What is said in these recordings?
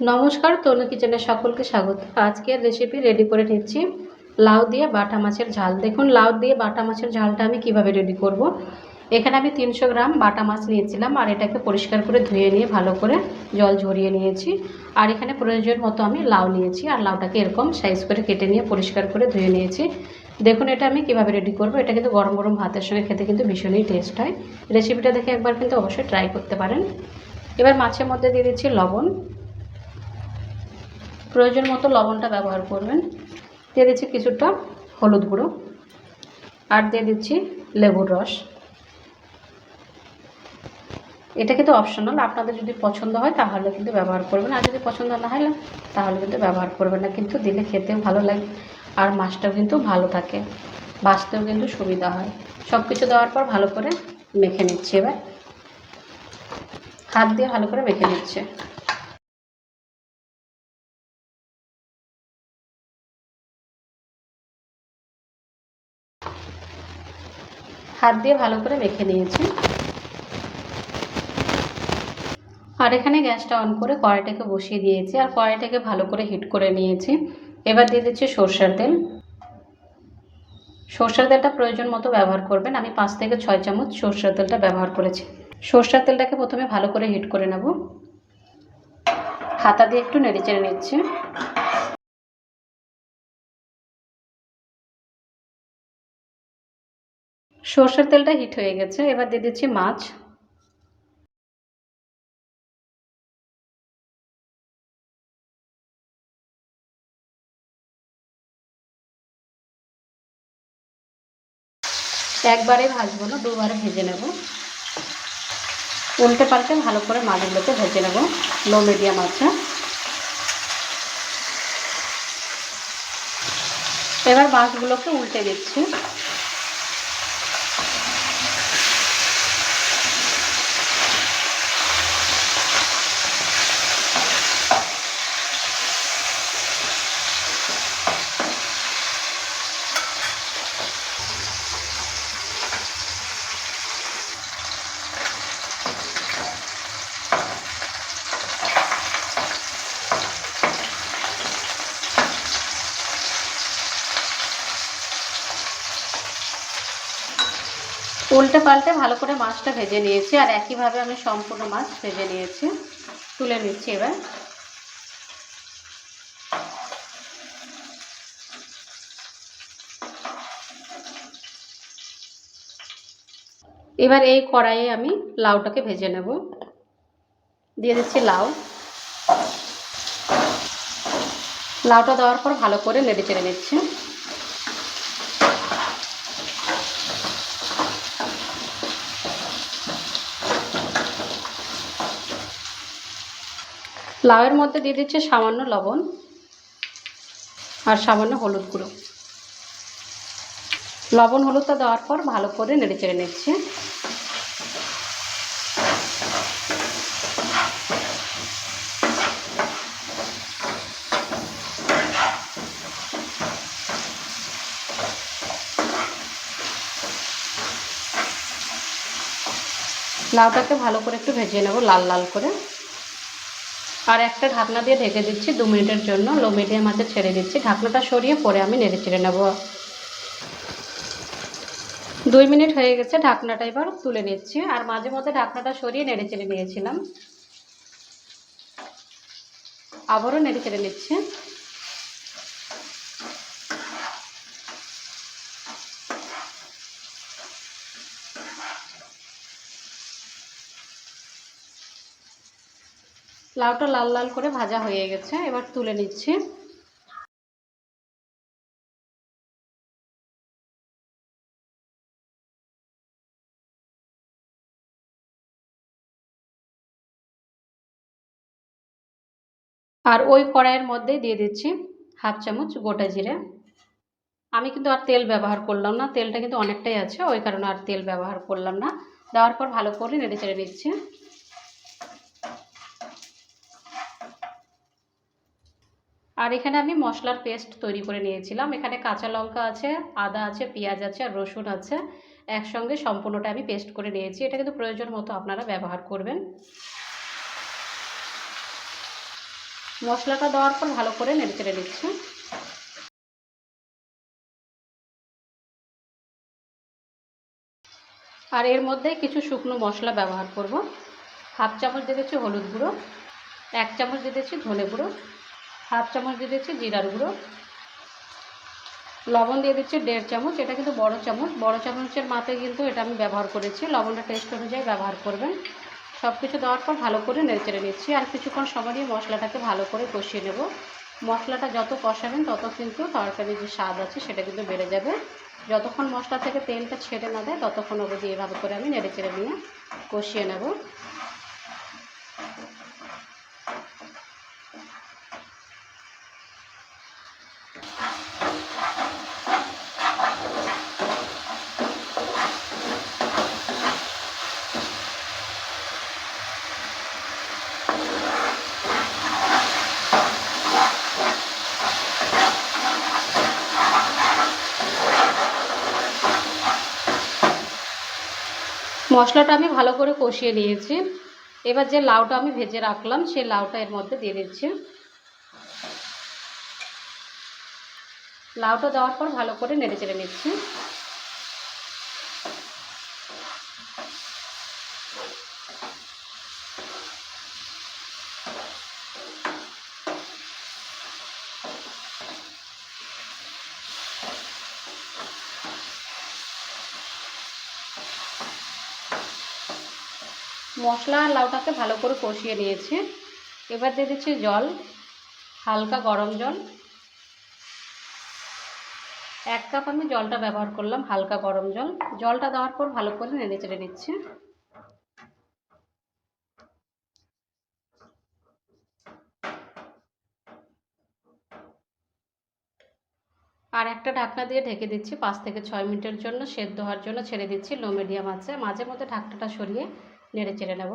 নমস্কার, তনু কিচেনে সকলকে স্বাগত। আজকের রেসিপি রেডি করে নিচ্ছি। লাউ দিয়ে বাটা মাছের ঝাল। দেখুন, লাউ দিয়ে বাটা মাছের ঝালটা আমি কীভাবে রেডি করব। এখানে আমি তিনশো গ্রাম বাটা মাছ নিয়েছিলাম আর এটাকে পরিষ্কার করে ধুয়ে নিয়ে ভালো করে জল ঝরিয়ে নিয়েছি। আর এখানে প্রয়োজন মতো আমি লাউ নিয়েছি আর লাউটাকে এরকম সাইজ করে কেটে নিয়ে পরিষ্কার করে ধুয়ে নিয়েছি। দেখুন, এটা আমি কীভাবে রেডি করব? এটা কিন্তু গরম গরম ভাতের সঙ্গে খেতে কিন্তু ভীষণই টেস্ট হয়। রেসিপিটা দেখে একবার কিন্তু অবশ্যই ট্রাই করতে পারেন। এবার মাছের মধ্যে দিয়ে দিচ্ছি লবণ। প্রয়োজন মতো লবণটা ব্যবহার করবেন। দিয়ে দিচ্ছি কিছুটা হলুদ গুঁড়ো আর দিয়ে দিচ্ছি লেবুর রস। এটা কিন্তু অপশনাল আপনাদের যদি পছন্দ হয় তাহলে কিন্তু ব্যবহার করবেন, আর যদি পছন্দ না হয় তাহলে কিন্তু ব্যবহার করবেন না, কিন্তু দিলে খেতেও ভালো লাগে আর মাছটাও কিন্তু ভালো থাকে, বাঁচতেও কিন্তু সুবিধা হয়। সব কিছু দেওয়ার পর ভালো করে মেখে নিচ্ছি এবার। হাত দিয়ে ভালো করে মেখে নিচ্ছে। হাত দিয়ে ভালো করে মেখে নিয়েছি। আর এখানে গ্যাসটা অন করে কড়াইটাকে বসিয়ে দিয়েছি আর কড়াইটাকে ভালো করে হিট করে নিয়েছি। এবার দিয়ে দিচ্ছি সর্ষের তেল। সর্ষের তেলটা প্রয়োজন মতো ব্যবহার করবেন। আমি পাঁচ থেকে ছয় চামচ সর্ষের তেলটা ব্যবহার করেছি। সর্ষের তেলটাকে প্রথমে ভালো করে হিট করে নেব। হাতা দিয়ে একটু নেড়ে চেড়ে নিচ্ছি। সর্ষের তেলটা হিট হয়ে গেছে, এবার দিয়ে দিচ্ছি মাছ। একবারে ভাজবো না, দুবারে ভেজে নেব। উল্টে পাল্টে ভালো করে মাছগুলোকে ভেজে নেব, লো মিডিয়াম আছে। এবার মাছগুলোকে উল্টে দিচ্ছি। উল্টে পাল্টে ভালো করে মাছটা ভেজে নিয়েছি, আর একইভাবে আমি সম্পূর্ণ মাছ ভেজে নিয়েছি। তুলে নিচ্ছি এবার। এবার এই কড়াইয়ে আমি লাউটাকে ভেজে নেব। দিয়ে দিচ্ছি লাউ। লাউটা দেওয়ার পর ভালো করে নেড়ে চেড়ে নিচ্ছি। লাউয়ের মধ্যে দিয়ে দিচ্ছে সামান্য লবণ আর সামান্য হলুদ গুঁড়ো। লবণ হলুদটা দেওয়ার পর ভালো করে নেড়ে চেড়ে নিচ্ছে। লাউটাকে ভালো করে একটু ভেজে নেব লাল লাল করে। আর একটা ঢাকনা দিয়ে ঢেকে দিচ্ছি দু মিনিটের জন্য। লো মিডিয়াম আঁচে ছেড়ে দিচ্ছি। ঢাকনাটা সরিয়ে পরে আমি নেড়ে চেড়ে নেব। দুই মিনিট হয়ে গেছে ঢাকনাটা এবার তুলে নিচ্ছি। আর মাঝে মধ্যে ঢাকনাটা সরিয়ে নেড়ে চেড়ে নিয়েছিলাম। আবারও নেড়ে চেড়ে নিচ্ছি। লাউটা লাল লাল করে ভাজা হয়ে গেছে, এবার তুলে নিচ্ছি। আর ওই কড়াইয়ের মধ্যেই দিয়ে দিচ্ছি হাফ চামচ গোটা জিরে। আমি কিন্তু আর তেল ব্যবহার করলাম না, তেলটা কিন্তু অনেকটাই আছে, ওই কারণে আর তেল ব্যবহার করলাম না। দেওয়ার পর ভালো করে নেড়ে চেড়ে নিচ্ছি। আর এখানে আমি মশলার পেস্ট তৈরি করে নিয়েছিলাম। এখানে কাঁচা লঙ্কা আছে, আদা আছে, পেঁয়াজ আছে আর রসুন আছে। একসঙ্গে সম্পূর্ণটা আমি পেস্ট করে নিয়েছি। এটা কিন্তু প্রয়োজন মতো আপনারা ব্যবহার করবেন। মশলাটা দেওয়ার পর ভালো করে নেড়ে চেড়ে দিচ্ছি আর এর মধ্যে কিছু শুকনো মশলা ব্যবহার করব। হাফ চামচ দিচ্ছি হলুদ গুঁড়ো, এক চামচ দিচ্ছি ধনে গুঁড়ো। হাফ চামচ দিয়ে দিচ্ছি জিরার গুঁড়ো। লবণ দিয়ে দিচ্ছি দেড় চামচ, এটা কিন্তু বড় চামচ। বড় চামচের মাথায় কিন্তু এটা আমি ব্যবহার করেছি। লবণটা টেস্ট অনুযায়ী ব্যবহার করবেন। সব কিছু দেওয়ার পর ভালো করে নেড়ে নিচ্ছি। আর কিছুক্ষণ সময় দিয়ে মশলাটাকে ভালো করে কষিয়ে নেব। মশলাটা যত কষাবেন তত কিন্তু তরকারির যে স্বাদ আছে সেটা কিন্তু বেড়ে যাবে। যতক্ষণ মশলা থেকে তেলটা ছেড়ে না দেয়, ততক্ষণ অবধি এভাবে করে আমি নেড়ে চেড়ে নিয়ে কষিয়ে নেব। মশলাটা আমি ভালো করে কষিয়ে নিয়েছি। এবার যে লাউটা আমি ভেজে রাখলাম, সেই লাউটা এর মধ্যে দিয়ে দিচ্ছি। লাউটা দেওয়ার পর ভালো করে নেড়ে চেড়ে নিচ্ছি। মশলা আর লাউটাকে ভালো করে কষিয়ে নিয়েছি। এবার দিয়ে দিচ্ছি জল, হালকা গরম জল। এক কাপ আমি জলটা ব্যবহার করলাম, হালকা গরম জল। জলটা দেওয়ার পর ভালো করে নেড়ে চেড়ে নিচ্ছি। আর একটা ঢাকনা দিয়ে ঢেকে দিচ্ছি পাঁচ থেকে ছয় মিনিটের জন্য, সেদ্ধ হওয়ার জন্য ছেড়ে দিচ্ছি লো মিডিয়াম আছে মাঝে মধ্যে ঢাকনাটা সরিয়ে নেড়ে চেড়ে নেব।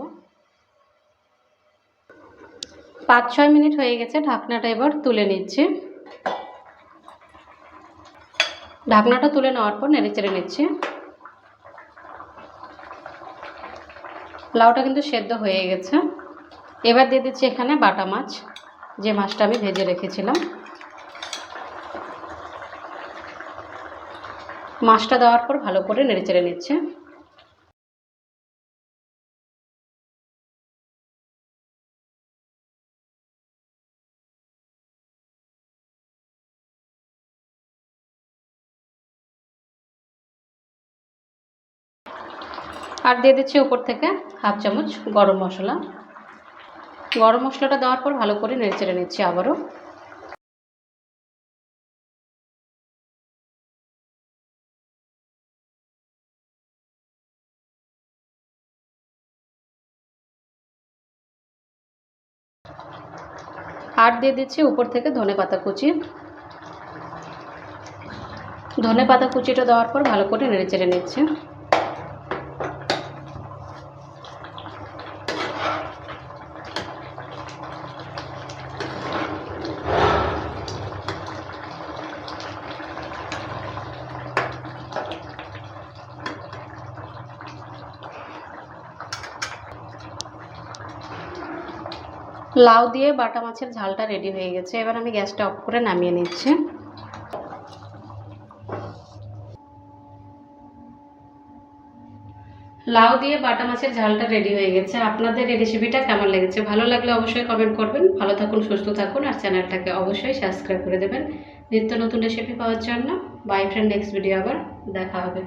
পাঁচ, ছয় মিনিট হয়ে গেছে, ঢাকনাটা এবার তুলে নিচ্ছি। ঢাকনাটা তুলে নেওয়ার পর নেড়ে চেড়ে নিচ্ছি। লাউটা কিন্তু সেদ্ধ হয়ে গেছে। এবার দিয়ে দিচ্ছি এখানে বাটা মাছ, যে মাছটা আমি ভেজে রেখেছিলাম। মাছটা দেওয়ার পর ভালো করে নেড়ে চেড়ে নিচ্ছে। আর দিয়ে দিচ্ছি উপর থেকে হাফ চামচ গরম মশলা। গরম মশলাটা দেওয়ার পর ভালো করে নেড়ে চেড়ে নিচ্ছি আবারও। আর দিয়ে দিচ্ছি উপর থেকে ধনে পাতা কুচি। ধনে পাতা কুচিটা দেওয়ার পর ভালো করে নেড়ে চেড়ে নিচ্ছে। লাউ দিয়ে বাটা মাছের ঝালটা রেডি হয়ে গেছে। এবার আমি গ্যাসটা অফ করে নামিয়ে নিচ্ছি। লাউ দিয়ে বাটা মাছের ঝালটা রেডি হয়ে গেছে। আপনাদের এই রেসিপিটা কেমন লেগেছে? ভালো লাগলে অবশ্যই কমেন্ট করবেন। ভালো থাকুন, সুস্থ থাকুন আর চ্যানেলটাকে অবশ্যই সাবস্ক্রাইব করে দেবেন। নিত্য নতুন রেসিপি পাওয়ার জন্য। বাই ফ্রেন্ড নেক্সট ভিডিও আবার দেখা হবে।